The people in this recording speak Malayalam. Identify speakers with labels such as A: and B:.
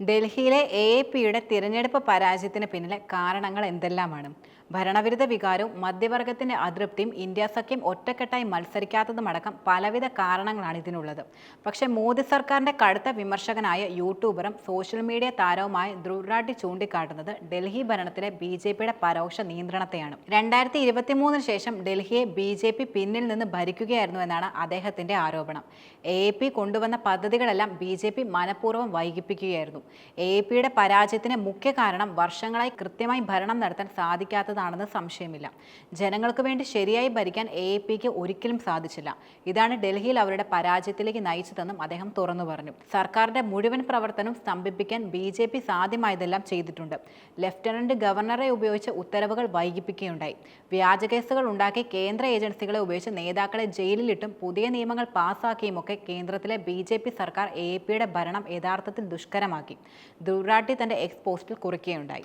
A: ഡൽഹിയിലെ എ എ പിയുടെ തിരഞ്ഞെടുപ്പ് പരാജയത്തിന് പിന്നിലെ കാരണങ്ങൾ എന്തെല്ലാമാണ്? ഭരണവിരുദ്ധ വികാരവും മധ്യവർഗത്തിന്റെ അതൃപ്തിയും ഇന്ത്യ സഖ്യം ഒറ്റക്കെട്ടായി മത്സരിക്കാത്തതുമടക്കം പലവിധ കാരണങ്ങളാണ് ഇതിനുള്ളത്. പക്ഷേ മോദി സർക്കാരിന്റെ കടുത്ത വിമർശകനായ യൂട്യൂബറും സോഷ്യൽ മീഡിയ താരവുമായ ധ്രുവ്രാട്ടി ചൂണ്ടിക്കാട്ടുന്നത് ഡൽഹി ഭരണത്തിലെ ബി ജെ പിയുടെ പരോക്ഷ നിയന്ത്രണത്തെയാണ്. രണ്ടായിരത്തി ഇരുപത്തി മൂന്നിന് ശേഷം ഡൽഹിയെ ബി ജെ പി പിന്നിൽ നിന്ന് ഭരിക്കുകയായിരുന്നു എന്നാണ് അദ്ദേഹത്തിന്റെ ആരോപണം. എ പി കൊണ്ടുവന്ന പദ്ധതികളെല്ലാം ബി ജെ പി മനഃപൂർവം വൈകിപ്പിക്കുകയായിരുന്നു. എ പിയുടെ പരാജയത്തിന് മുഖ്യ കാരണം വർഷങ്ങളായി കൃത്യമായി ഭരണം നടത്താൻ സാധിക്കാത്തതാണെന്ന് സംശയമില്ല. ജനങ്ങൾക്ക് വേണ്ടി ശരിയായി ഭരിക്കാൻ എ പിക്ക് ഒരിക്കലും സാധിച്ചില്ല. ഇതാണ് ഡൽഹിയിൽ അവരുടെ പരാജയത്തിലേക്ക് നയിച്ചതെന്നും അദ്ദേഹം തുറന്നു പറഞ്ഞു. സർക്കാരിന്റെ മുഴുവൻ പ്രവർത്തനം സ്തംഭിപ്പിക്കാൻ ബി ജെ പി സാധ്യമായതെല്ലാം ചെയ്തിട്ടുണ്ട്. ലഫ്റ്റനന്റ് ഗവർണറെ ഉപയോഗിച്ച് ഉത്തരവുകൾ വൈകിപ്പിക്കുകയുണ്ടായി. വ്യാജ കേസുകൾ ഉണ്ടാക്കി കേന്ദ്ര ഏജൻസികളെ ഉപയോഗിച്ച് നേതാക്കളെ ജയിലിലിട്ടും പുതിയ നിയമങ്ങൾ പാസാക്കിയുമൊക്കെ കേന്ദ്രത്തിലെ ബി സർക്കാർ എ പിയുടെ ഭരണം യഥാർത്ഥത്തിൽ ദുഷ്കരമാക്കി. ദുറാട്ടി തന്റെ എക്സ് പോസ്റ്റിൽ കുറിക്കുകയുണ്ടായി